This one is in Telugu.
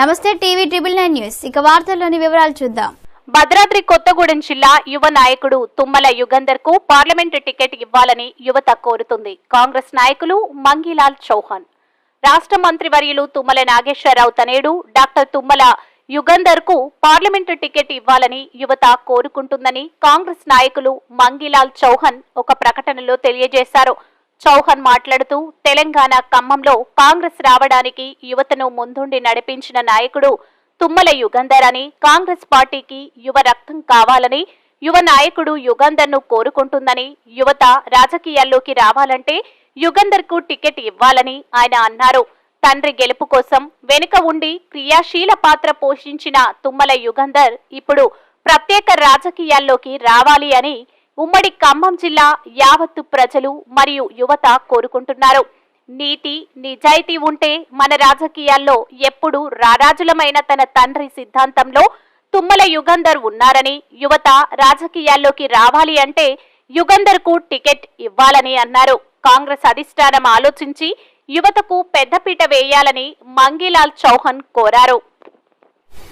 నమస్తే టీవీ ట్రిబుల్ నైన్ న్యూస్. ఇక వార్తల్లోని వివరాలు చూద్దాం. భద్రాద్రి కొత్తగూడెం జిల్లా యువ నాయకుడు తుమ్మల యుగంధర్కు పార్లమెంటు టికెట్ ఇవ్వాలని యువత కోరుతుంది. కాంగ్రెస్ నాయకులు మంగిలాల్ చౌహాన్. రాష్ట్ర మంత్రివర్యులు తుమ్మల నాగేశ్వరరావు తనేడు డాక్టర్ తుమ్మల యుగంధర్కు పార్లమెంటు టికెట్ ఇవ్వాలని యువత కోరుకుంటుందని కాంగ్రెస్ నాయకులు మంగిలాల్ చౌహాన్ ఒక ప్రకటనలో తెలియజేశారు. చౌహాన్ మాట్లాడుతూ తెలంగాణ ఖమ్మంలో కాంగ్రెస్ రావడానికి యువతను ముందుండి నడిపించిన నాయకుడు తుమ్మల యుగంధర్ అని కాంగ్రెస్ పార్టీకి యువ రక్తం కావాలని యువ నాయకుడు యుగంధర్ను కోరుకుంటుందని యువత రాజకీయాల్లోకి రావాలంటే యుగంధర్కు టికెట్ ఇవ్వాలని ఆయన అన్నారు. తండ్రి గెలుపు కోసం వెనుక ఉండి క్రియాశీల పాత్ర పోషించిన తుమ్మల యుగంధర్ ఇప్పుడు ప్రత్యేక రాజకీయాల్లోకి రావాలి అని ఉమ్మడి ఖమ్మం జిల్లా యావత్తు ప్రజలు మరియు యువత కోరుకుంటున్నారు. నీతి నిజాయితీ ఉంటే మన రాజకీయాల్లో ఎప్పుడు రారాజులమైన తన తండ్రి సిద్ధాంతంలో తుమ్మల యుగంధర్ ఉన్నారని యువత రాజకీయాల్లోకి రావాలి అంటే యుగంధర్కు టికెట్ ఇవ్వాలని అన్నారు. కాంగ్రెస్ అధిష్టానం ఆలోచించి యువతకు పెద్దపీట వేయాలని మంగీలాల్ చౌహాన్ కోరారు.